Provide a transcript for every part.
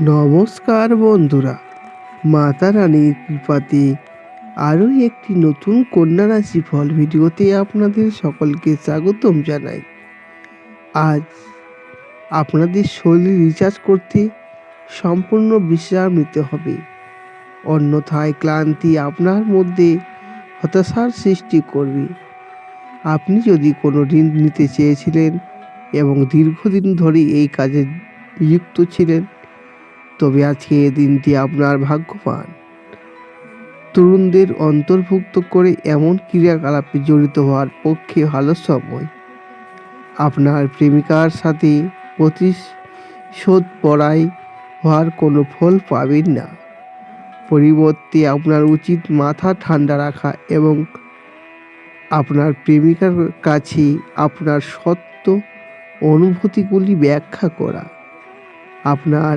নমস্কার বন্ধুরা, মাতা রানীর কৃপাতে আরও একটি নতুন কন্যা রাশি ফল ভিডিওতে আপনাদের সকলকে স্বাগতম জানাই। আজ আপনাদের শরীর রিচার্জ করতে সম্পূর্ণ বিশ্রাম নিতে হবে। অন্যথায় ক্লান্তি আপনার মধ্যে হতাশার সৃষ্টি করবে। আপনি যদি কোনো ঋণ নিতে চেয়েছিলেন এবং দীর্ঘদিন ধরে এই কাজে নিযুক্ত ছিলেন তবে আজকে এই দিনটি আপনার ভাগ্যবান। তরুণদের অন্তর্ভুক্ত করে এমন ক্রিয়াকলাপে জড়িত হওয়ার পক্ষে ভালো সময়। আপনার প্রেমিকার সাথে প্রতিশোধ পড়াই হওয়ার কোনো ফল পাবেন না। পরিবর্তে আপনার উচিত মাথা ঠান্ডা রাখা এবং আপনার প্রেমিকার কাছে আপনার সত্য অনুভূতিগুলি ব্যাখ্যা করা। আপনার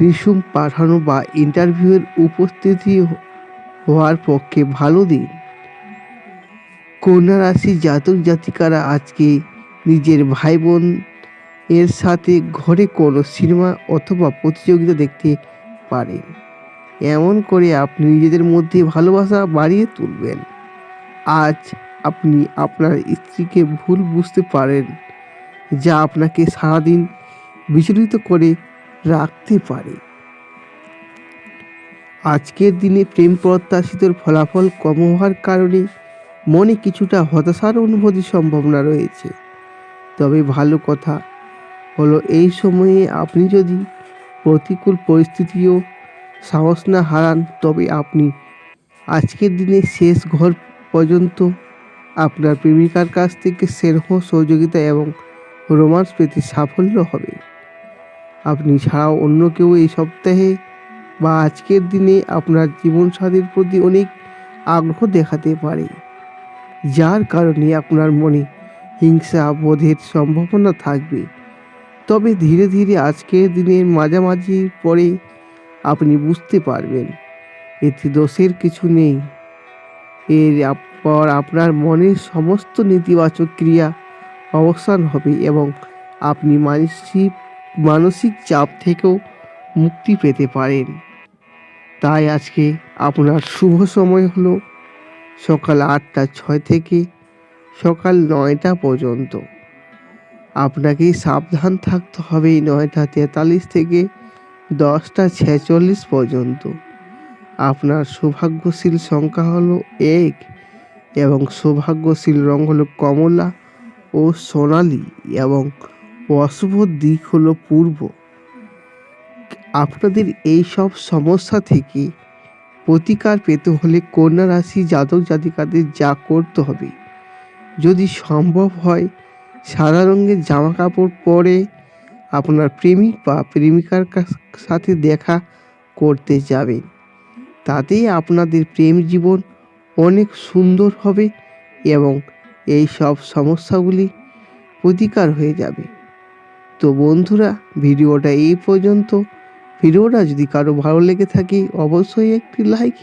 রিসুম পাঠানো বা ইন্টারভিউয়ের উপস্থিতি হওয়ার পক্ষে ভালো দিন। কন্যা রাশি জাতক জাতিকারা আজকে নিজের ভাই বোন এর সাথে ঘরে কোনো সিনেমা অথবা প্রতিযোগিতা দেখতে পারেন এমন করে আপনি নিজেদের মধ্যে ভালোবাসা বাড়িয়ে তুলবেন। আজ আপনি আপনার স্ত্রীকে ভুল বুঝতে পারেন, যা আপনাকে সারাদিন বিচলিত করে রাখতে পারে। আজকের দিনে প্রেম প্রত্যাশিতর ফলাফল কম হওয়ার কারণে মনে কিছুটা হতাশার অনুভূতির সম্ভাবনা রয়েছে। তবে ভালো কথা হলো এই সময়ে আপনি যদি প্রতিকূল পরিস্থিতিও সাহস না হারান, তবে আপনি আজকের দিনে শেষ ঘর পর্যন্ত আপনার প্রেমিকার কাছ থেকে স্নেহ, সহযোগিতা এবং রোমান্স পেতে সাফল্য হবে আপনি ছাড়াও অন্য কেউ এই সপ্তাহে বা আজকের দিনে আপনার জীবনসাথীর প্রতি অনেক আগ্রহ দেখাতে পারে, যার কারণে আপনার মনে হিংসা, বোধের সম্ভাবনা থাকবে। তবে ধীরে ধীরে আজকের দিনের মাঝামাঝির পরে আপনি বুঝতে পারবেন, এতে দোষের কিছু নেই। এর পর আপনার মনের সমস্ত নেতিবাচক ক্রিয়া অবসান হবে এবং আপনি মানসিক মানসিক চাপ থেকেও মুক্তি পেতে পারেন। তাই আজকে আপনার শুভ সময় হলো সকাল আটটা ছয় থেকে সকাল নয়টা পর্যন্ত। আপনাকে সাবধান থাকতে হবে নয়টা তেতাল্লিশ থেকে দশটা ছেচল্লিশ পর্যন্ত। আপনার সৌভাগ্যশীল সংখ্যা হলো এক এবং সৌভাগ্যশীল রং হলো কমলা ও সোনালি এবং অশুভ দিক হলো পূর্ব। আপনাদের এই সব সমস্যা থেকে প্রতিকার পেতে হলে কন্যা রাশি জাতক জাতিকাদের যা করতে হবে। যদি সম্ভব হয়, সাদা রঙের জামা কাপড় পরে আপনার প্রেমিক বা প্রেমিকার সাথে দেখা করতে যাবেন। তাতেই আপনাদের প্রেম জীবন অনেক সুন্দর হবে এবং এই সব সমস্যাগুলি প্রতিকার হয়ে যাবে। তো বন্ধুরা, ভিডিওটা এই পর্যন্ত। ভিডিওটা যদি কারও ভালো লেগে থাকে, অবশ্যই একটি লাইক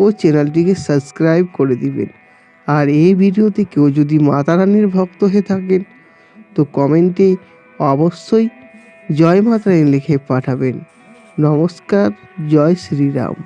ও চ্যানেলটিকে সাবস্ক্রাইব করে দিবেন। আর এই ভিডিওতে কেউ যদি মাতা রানীর ভক্ত হয়ে থাকেন, তো কমেন্টে অবশ্যই জয় মাতা রানী লিখে পাঠাবেন। নমস্কার, জয় শ্রীরাম।